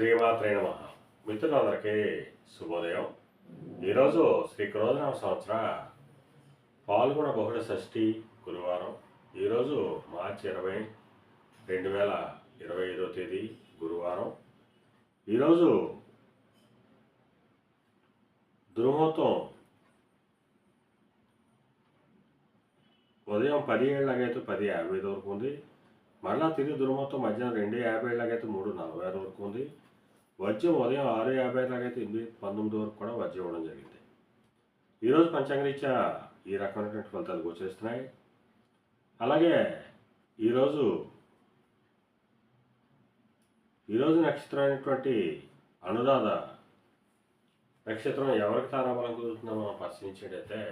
శ్రీమాత్రే నమ. మిత్రులందరికీ శుభోదయం. ఈరోజు శ్రీ క్రోధనామ సంవత్సర పాల్గొన బహుళ షష్ఠి గురువారం. ఈరోజు మార్చి ఇరవై రెండు వేల ఇరవై ఐదో తేదీ గురువారం. ఈరోజు దుర్ముహూర్తం ఉదయం పది ఏళ్ళకైతే పది యాభై ఐదు వరకు ఉంది. మరలా తిరిగి దుర్మొత్తం మధ్యాహ్నం రెండు యాభై ఏళ్ళకైతే మూడు నలభై ఆరు వరకు ఉంది. వజ్యం ఉదయం ఆరు యాభై లాగైతే ఎనిమిది పంతొమ్మిది వరకు కూడా వజ్యం ఇవ్వడం జరిగింది. ఈరోజు పంచాంగరీత్యా ఈ రకమైనటువంటి ఫలితాలు గోచరిస్తున్నాయి. అలాగే ఈరోజు ఈరోజు నక్షత్రం అయినటువంటి అనురాధ నక్షత్రం ఎవరికి తారాబలం కుదురుతుందో మనం పరిశీలించేటైతే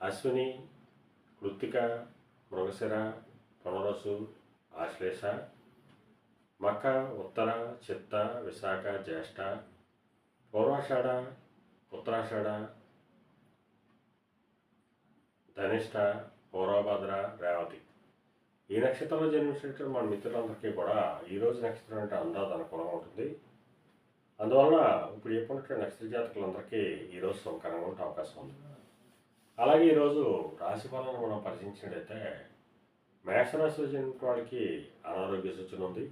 అశ్విని కృత్తిక మృగశిర పునరసు ఆశ్లేష మక ఉత్తర చిత్త విశాఖ జ్యేష్ఠ పూర్వాషాఢ ఉత్తరాషాఢ ధనిష్ట పూర్వభద్ర రేవతి. ఈ నక్షత్రంలో జన్మించినటువంటి మన మిత్రులందరికీ కూడా ఈరోజు నక్షత్రం అంటే అందాది అనుకూలంగా ఉంటుంది. అందువలన ఇప్పుడు చెప్పినటువంటి నక్షత్ర జాతకులందరికీ ఈరోజు శుభకరంగా ఉండే అవకాశం ఉంది. అలాగే ఈరోజు రాశి ఫలాన్ని మనం పరిశీలించినట్టయితే మేషరాశిలో జన్మించిన వాళ్ళకి అనారోగ్య సూచన ఉంది.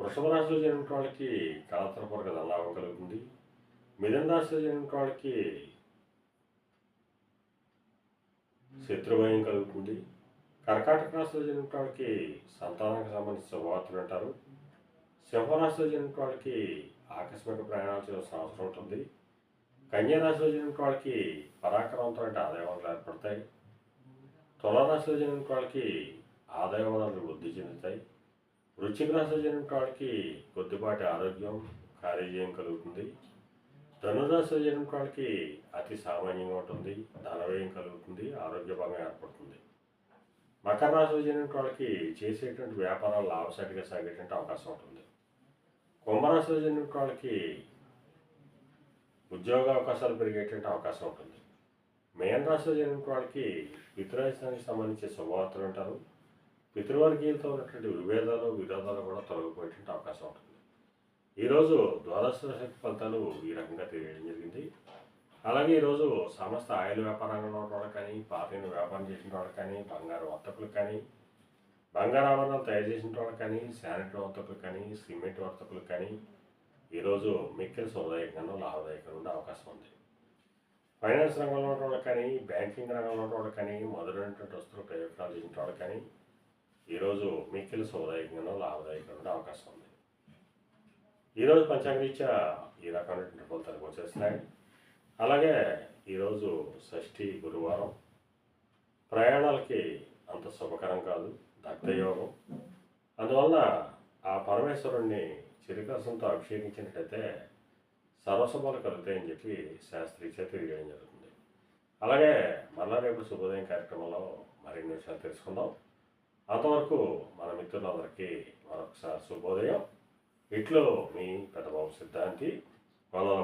వృషభ రాశిలో జన్మిన వాళ్ళకి కళాతరపూర్వక లాభం కలుగుతుంది మిథున రాశిలో జరిగిన వాళ్ళకి శత్రుభయం కలుగుతుంది. కర్కాటక రాశిలో జరిగిన వాళ్ళకి సంతానానికి సంబంధించిన శుభవార్తలు అంటారు సింహరాశిలో జరిగిన వాళ్ళకి ఆకస్మిక ప్రయాణాలు చేయాల్సిన అవసరం ఉంటుంది. కన్యారాశిలో జరిగిన వాళ్ళకి పరాక్రమంతో అంటే ఆదాయ వనరులు ఏర్పడతాయి. తులారాశిలో జరిగిన వాళ్ళకి ఆదాయ వనరులు వృద్ధి చెందుతాయి. వృశ్చిక రాశి జన్మిన వాళ్ళకి కొద్దిపాటి ఆరోగ్యం కార్యజయం కలుగుతుంది. ధనురాశి జరిగిన వాళ్ళకి అతి సామాన్యంగా ఉంటుంది. ధనవ్యయం కలుగుతుంది. ఆరోగ్యపరంగా ఏర్పడుతుంది. మకర రాశి జరిగిన వాళ్ళకి చేసేటువంటి వ్యాపారాలు లాభసాటిగా సాగేటువంటి అవకాశం ఉంటుంది. కుంభరాశి జన్మిన వాళ్ళకి ఉద్యోగ అవకాశాలు పెరిగేటువంటి అవకాశం ఉంటుంది. మేన రాశిలో జరిగిన వాళ్ళకి పితృరాశానికి సంబంధించిన శుభవార్తలు ఉంటారు పితృవర్గీయులతో ఉన్నటువంటి విభేదాలు విరోధాలు కూడా తొలగిపోయేటువంటి అవకాశం ఉంటుంది. ఈరోజు ద్వాదశ శక్తి ఫలితాలు ఈ రకంగా తెలియడం జరిగింది. అలాగే ఈరోజు సమస్త ఆయిల్ వ్యాపారంలో ఉన్న వాళ్ళకి కానీ పాతైన వ్యాపారం చేసిన వాళ్ళకి కానీ బంగారు వర్తకులు కానీ బంగారు ఆభరణాలు తయారు చేసిన వాళ్ళకి కానీ శానిటరీ వర్తకులు కానీ సిమెంట్ వర్తకులు కానీ ఈరోజు మిక్కిలి శుభదాయకంగా లాభదాయకంగా ఉండే అవకాశం ఉంది. ఫైనాన్స్ రంగంలో ఉన్న వాళ్ళకి కానీ బ్యాంకింగ్ రంగంలో ఉన్న వాళ్ళకి కానీ మొదలైనటువంటి వస్తువులు ప్రయోజనాలు చేసిన వాళ్ళకి కానీ ఈరోజు మిక్కిలి శుభదాయకంగా లాభదాయకంగా అవకాశం ఉంది. ఈరోజు పంచాంగరీత్యా ఈ రకమైనటువంటి ఫలితాలకు వచ్చేస్తున్నాయి. అలాగే ఈరోజు షష్ఠి గురువారం ప్రయాణాలకి అంత శుభకరం కాదు దగ్ధయోగం అందువలన ఆ పరమేశ్వరుణ్ణి చిరుకరసంతో అభిషేకించినట్టయితే సర్వశుభాలు కలుగుతాయని చెప్పి శాస్త్రీచే తెలియజేయడం జరుగుతుంది. అలాగే మళ్ళా రేపు శుభోదయం కార్యక్రమంలో మరిన్ని విషయాలు తెలుసుకుందాం. అంతవరకు మన మిత్రులందరికీ మరొకసారి శుభోదయం. ఇట్లో మీ పెద్దబాబు సిద్ధాంతి వలల